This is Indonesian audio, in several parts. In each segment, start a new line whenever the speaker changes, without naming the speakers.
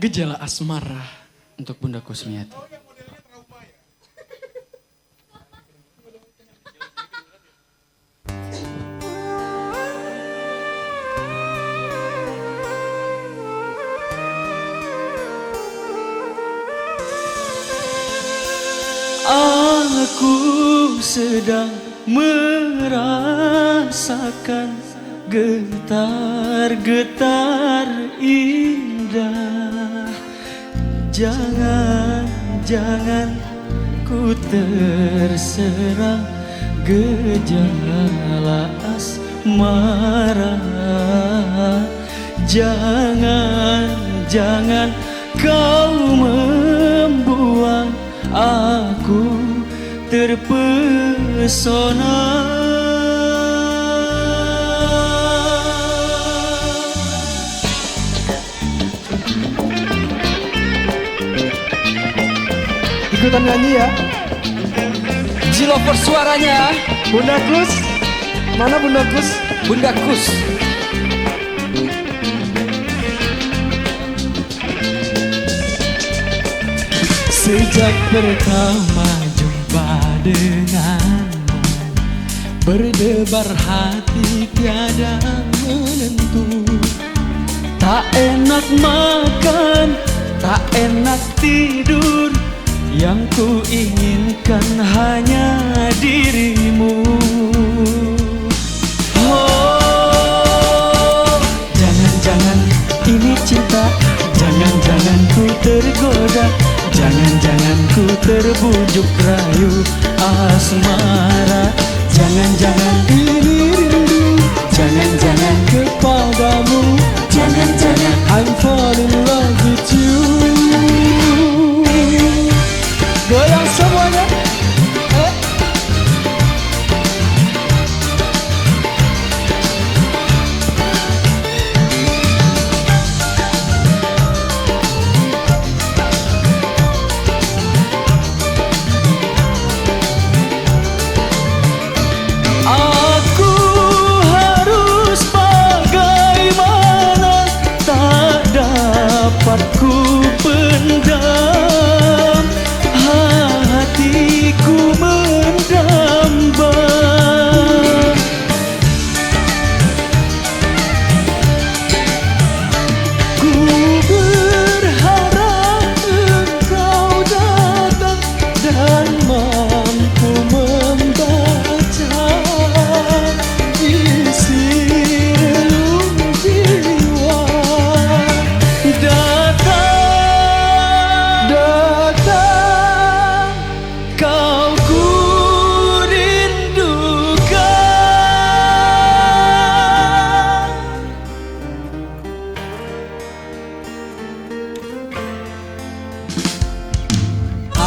Gejala asmara untuk Bunda Kusmiati. Aku sedang merasakan getar-getar indah Jangan, jangan ku terserah gejala asmara Jangan, jangan kau membuang aku terpesona
Ikutan nyanyi ya.
Jilover suaranya
Bunda Kus. Mana Bunda Kus?
Bunda Kus Sejak pertama jumpa denganmu Berdebar hati tiada menentu Tak enak makan, tak enak tidur Yang ku inginkan hanya dirimu. Oh, jangan-jangan ini cinta. Jangan-jangan ku tergoda. Jangan-jangan ku terbujuk rayu. Asmara cool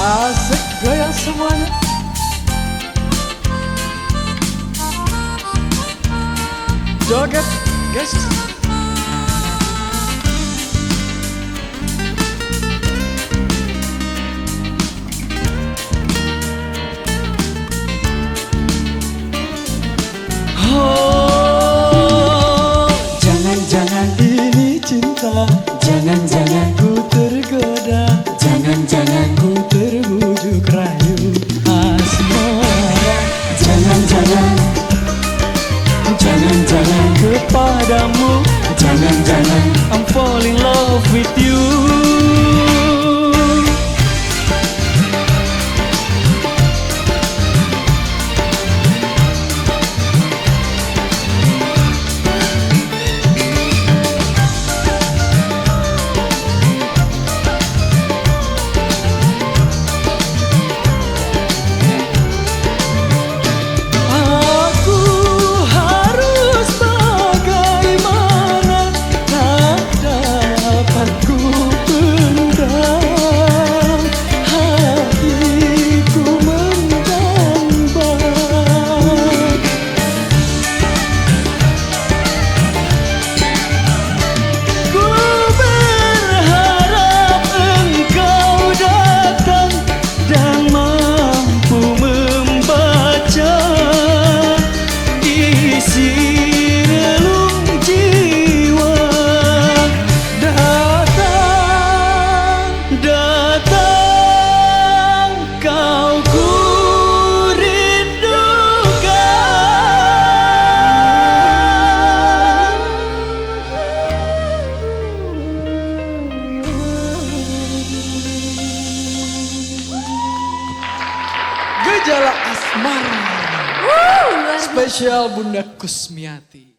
Asik goyang semuanya. Joget, guys.
Oh, jangan-jangan ini cinta, jangan-jangan ku tergoda, Jalan jalan kepadamu Jalan jalan I'm falling in
love with
you. Luar biasa.
Spesial Bunda Kusmiati.